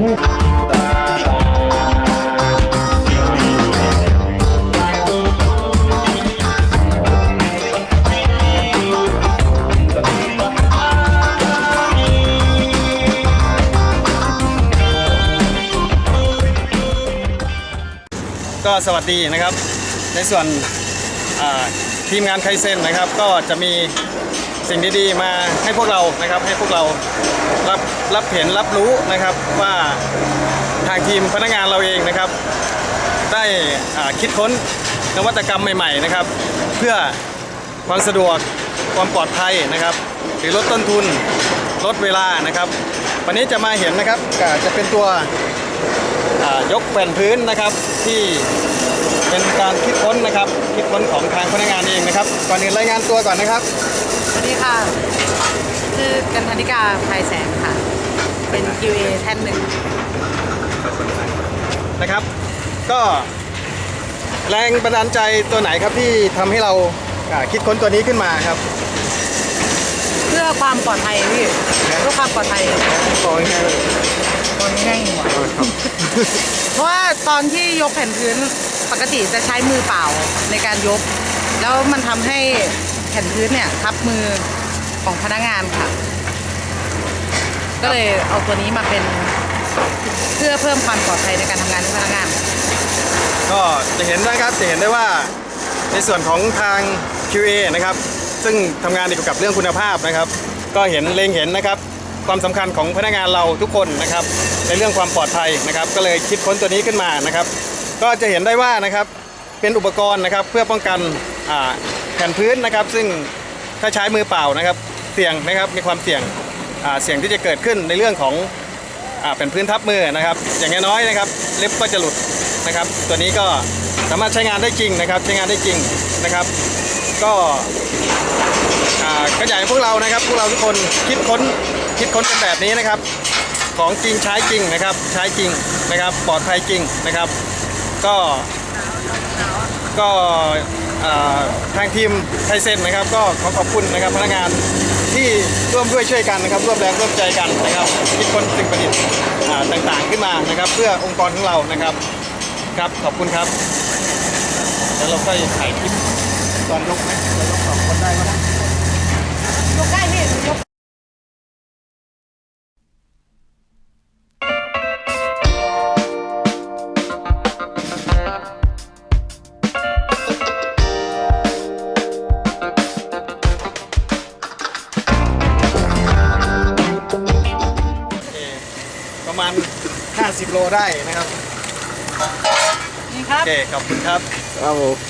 ก็สวัสดีนะครับ ในส่วนทีมงานไคเซนนะครับ ก็จะมี สิ่งดีๆมาให้พวกเรานะครับให้พวกเรารับรับเห็นรับรู้นะครับว่าทางทีมพนักงานเราเองนะครับ ได้คิดค้นนวัตกรรมใหม่ๆนะครับ เพื่อความสะดวกความปลอดภัยนะครับ หรือลดต้นทุนลดเวลานะครับ วันนี้จะมาเห็นนะครับก็จะเป็นตัวยกแผ่นพื้นนะครับที่ เป็นการคิดค้นนะครับ คิดค้นของทางพนักงานเองนะครับ ก่อนอื่นรายงานตัวก่อนนะครับสวัสดีค่ะ ชื่อกันธนิกาภายแสงค่ะ เป็น QA แท่นหนึ่งนะครับ ก็แรงบันดาลใจตัวไหนครับที่ทำให้เราอ่าคิดค้นตัวนี้ขึ้นมาครับ เพื่อความปลอดภัยพี่เพื่อความปลอดภัยบอกง่ายๆเลยตอนง่ายหัวเพราะว่าตอนที่ยกแผ่นพื้นปกติจะใช้มือเปล่าในการยก แล้วมันทำให้แผ่นพื้นเนี่ยทับมือของพนักงานค่ะ ก็เลยเอาตัวนี้มาเป็นเพื่อเพิ่มความปลอดภัยในการทำงานของพนักงาน ก็จะเห็นนะครับจะเห็นได้ว่าในส่วนของทาง QA นะครับ ซึ่งทำงานเกี่ยวกับเรื่องคุณภาพนะครับ ก็เห็นเล็งเห็นนะครับ ความสำคัญของพนักงานเราทุกคนนะครับ ในเรื่องความปลอดภัยนะครับ ก็เลยคิดค้นตัวนี้ขึ้นมานะครับ ก็จะเห็นได้ว่านะครับเป็นอุปกรณ์นะครับเพื่อป้องกันแผ่นพื้นนะครับ ซึ่งถ้าใช้มือเปล่านะครับ เสี่ยงนะครับมีความเสี่ยงเสี่ยงที่จะเกิดขึ้นในเรื่องของอ่นพื้นทับมือนะครับ อย่างน้อยๆนะครับเล็บก็จะหลุดนะครับ ตัวนี้ก็สามารถใช้งานได้จริงนะครับ ใช้งานได้จริงนะครับ ก็อ่าก็อยากให้พวกเรานะครับ พวกเราทุกคนคิดค้นคิดค้นกันแบบนี้นะครับ ของจริงใช้จริงนะครับ ใช้จริงนะครับปลอดภัยจริงนะครับ ก็ก็ทางทีมไทยเซนนะครับ ก็ขอขอบคุณนะครับพนักงานที่ร่วมด้วยช่วยกันนะครับ ร่วมแรงร่วมใจกันนะครับคิดค้นสิ่งประดิษฐ์ต่างๆขึ้นมานะครับ เพื่อองค์กรของเรานะครับครับขอบคุณครับแล้วเราก็ถ่ายคลิป ตอนยกไหมเรายกสองคนได้ไหมยกได้พี่ยกโอเคประมาณ 50 โลได้นะครับ นี่ครับ โอเค ขอบคุณครับ ครับผม